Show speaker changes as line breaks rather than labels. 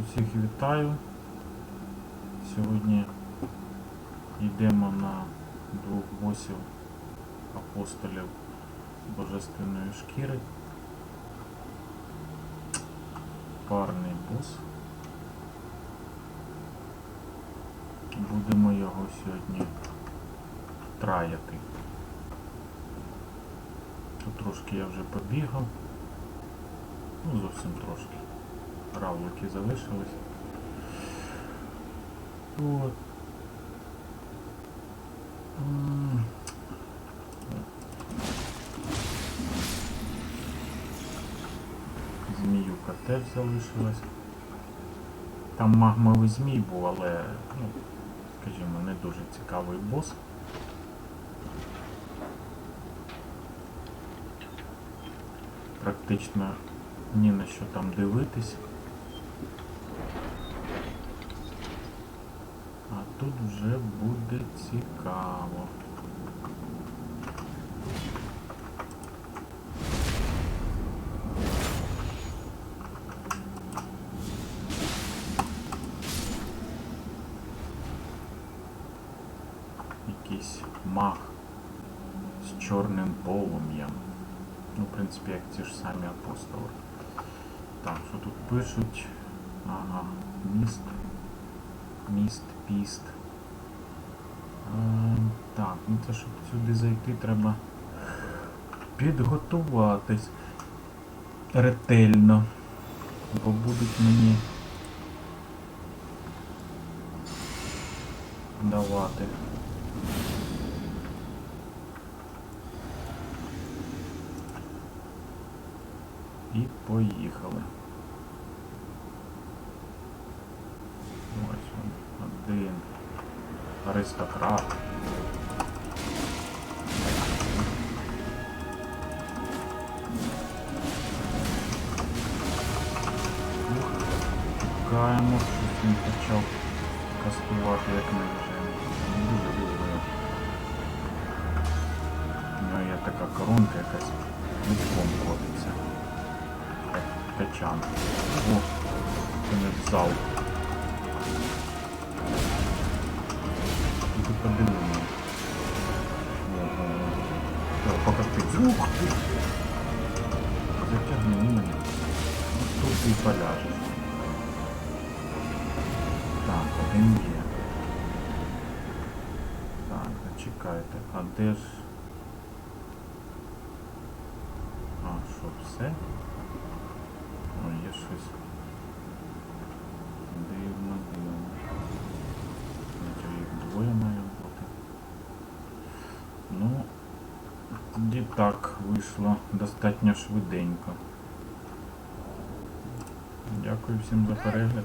Усіх вітаю. Сьогодні йдемо на двох босів апостолів Божественної шкіри. Парний бос. Будемо його сьогодні траяти. Тут трошки я вже побігав. Ну, зовсім трошки. Равлики залишились. От. Зміюка теж залишилась. Там магмовий змій був, але, ну, скажімо, не дуже цікавий бос. Практично ні на що там дивитись. А тут вже буде цікаво. Якийсь маг з чорним полум'ям. Ну, в принципі, як ті ж самі апостоли. Так, що тут пишуть? Ага, міст. Міст, піст. Е, так, ну це щоб сюди зайти, треба підготуватись ретельно. Бо будуть мені давати. І поїхали. Ось він, один. Аристократ. Чекаємо, щось він почав кастувати як ми вже. Дуже люблю. У нього є така коронка якась лучком ходиться. Як качан. О, це не. Ти подиви мене. Ого. О. Ух ти! Затягни мене. Ось Тут ти і поляжеш. Так, один є. Так, зачекайте. А де ж... А, що, все? Ой, є щось. Тоді так вийшло достатньо швиденько. Дякую всім за перегляд.